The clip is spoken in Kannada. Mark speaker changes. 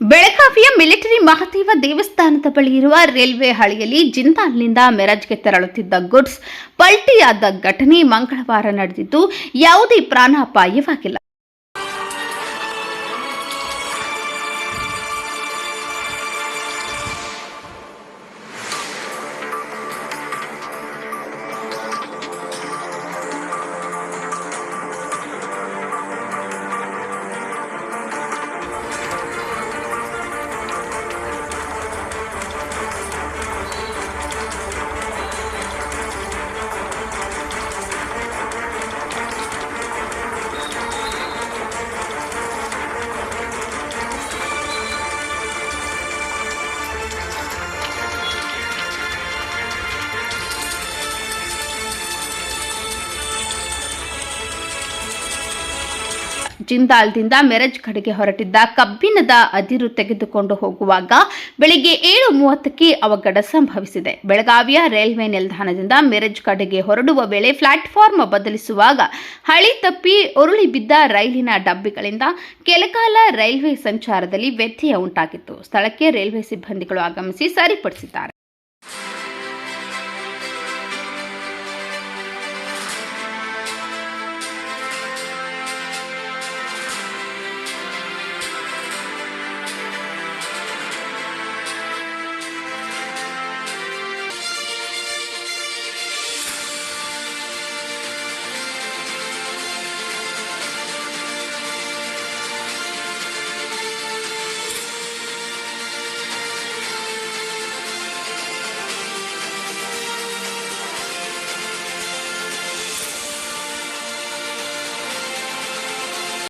Speaker 1: ಬೆಳಗಾವಿಯ ಮಿಲಿಟರಿ ಮಹದೇವ ದೇವಸ್ಥಾನದ ಬಳಿ ಇರುವ ರೈಲ್ವೆ ಹಳಿಯಲ್ಲಿ ಜಿಂದಾಲ್ನಿಂದ ಮೆರಜ್ಗೆ ತೆರಳುತ್ತಿದ್ದ ಗುಡ್ಸ್, ಪಲ್ಟಿಯಾದ ಘಟನೆ ಮಂಗಳವಾರ ನಡೆದಿದ್ದು, ಯಾವುದೇ ಪ್ರಾಣಾಪಾಯವಾಗಿಲ್ಲ. ಜಿಂದಾಲ್ದಿಂದ ಮೆರಜ್ ಕಡೆಗೆ ಹೊರಟಿದ್ದ ಕಬ್ಬಿಣದ ಅದಿರು ತೆಗೆದುಕೊಂಡು ಹೋಗುವಾಗ ಬೆಳಿಗ್ಗೆ ಏಳು ಮೂವತ್ತಕ್ಕೆ ಅವಘಡ ಸಂಭವಿಸಿದೆ. ಬೆಳಗಾವಿಯ ರೈಲ್ವೆ ನಿಲ್ದಾಣದಿಂದ ಮೆರಜ್ ಕಡೆಗೆ ಹೊರಡುವ ವೇಳೆ ಪ್ಲಾಟ್ಫಾರ್ಮ್ ಬದಲಿಸುವಾಗ ಹಳಿ ತಪ್ಪಿ ಉರುಳಿ ಬಿದ್ದ ರೈಲಿನ ಡಬ್ಬಿಗಳಿಂದ ಕೆಲಕಾಲ ರೈಲ್ವೆ ಸಂಚಾರದಲ್ಲಿ ವ್ಯತ್ಯಯ ಉಂಟಾಗಿತ್ತು. ಸ್ಥಳಕ್ಕೆ ರೈಲ್ವೆ ಸಿಬ್ಬಂದಿಗಳು ಆಗಮಿಸಿ ಸರಿಪಡಿಸಿದ್ದಾರೆ.